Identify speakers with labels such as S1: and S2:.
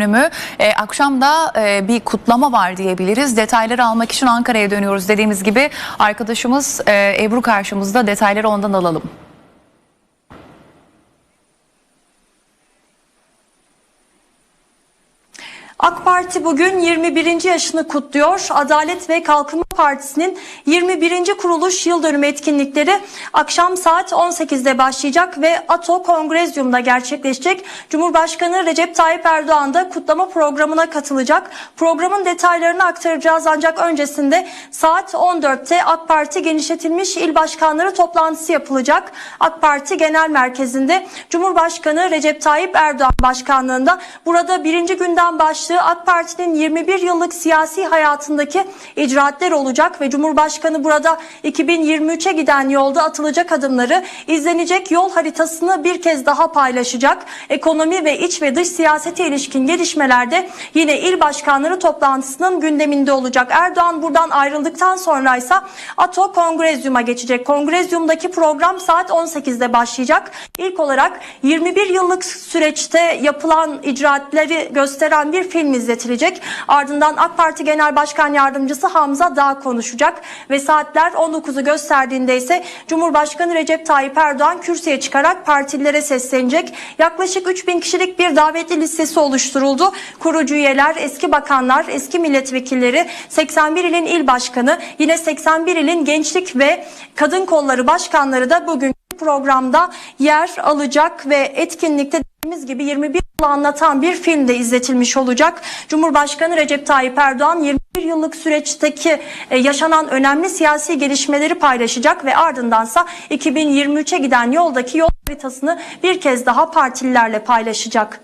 S1: dönümü. E, akşam da e, bir kutlama var diyebiliriz. Detayları almak için Ankara'ya dönüyoruz dediğimiz gibi. Arkadaşımız e, Ebru karşımızda detayları ondan alalım.
S2: AK Parti bugün 21. yaşını kutluyor. Adalet ve Kalkınma Partisi'nin 21. kuruluş yıl dönümü etkinlikleri akşam saat 18'de başlayacak ve ATO Kongrezyum'da gerçekleşecek. Cumhurbaşkanı Recep Tayyip Erdoğan da kutlama programına katılacak. Programın detaylarını aktaracağız ancak öncesinde saat 14'te AK Parti genişletilmiş il başkanları toplantısı yapılacak. AK Parti Genel Merkezi'nde Cumhurbaşkanı Recep Tayyip Erdoğan başkanlığında burada birinci günden başlığı AK Parti'nin 21 yıllık siyasi hayatındaki icraatler olacak ve Cumhurbaşkanı burada 2023'e giden yolda atılacak adımları izlenecek yol haritasını bir kez daha paylaşacak. Ekonomi ve iç ve dış siyasete ilişkin gelişmelerde yine il başkanları toplantısının gündeminde olacak. Erdoğan buradan ayrıldıktan sonra ise ATO Kongrezyum'a geçecek. Kongrezyum'daki program saat 18'de başlayacak. İlk olarak 21 yıllık süreçte yapılan icraatleri gösteren bir film izletilecek. Ardından AK Parti Genel Başkan Yardımcısı Hamza Dağ konuşacak ve saatler 19'u gösterdiğinde ise Cumhurbaşkanı Recep Tayyip Erdoğan kürsüye çıkarak partililere seslenecek. Yaklaşık 3000 kişilik bir davetli listesi oluşturuldu. Kurucu üyeler, eski bakanlar, eski milletvekilleri, 81 ilin il başkanı, yine 81 ilin gençlik ve kadın kolları başkanları da bugün programda yer alacak ve etkinlikte dediğimiz gibi 21 yılı anlatan bir film de izletilmiş olacak. Cumhurbaşkanı Recep Tayyip Erdoğan 21 yıllık süreçteki e, yaşanan önemli siyasi gelişmeleri paylaşacak ve ardındansa 2023'e giden yoldaki yol haritasını bir kez daha partililerle paylaşacak.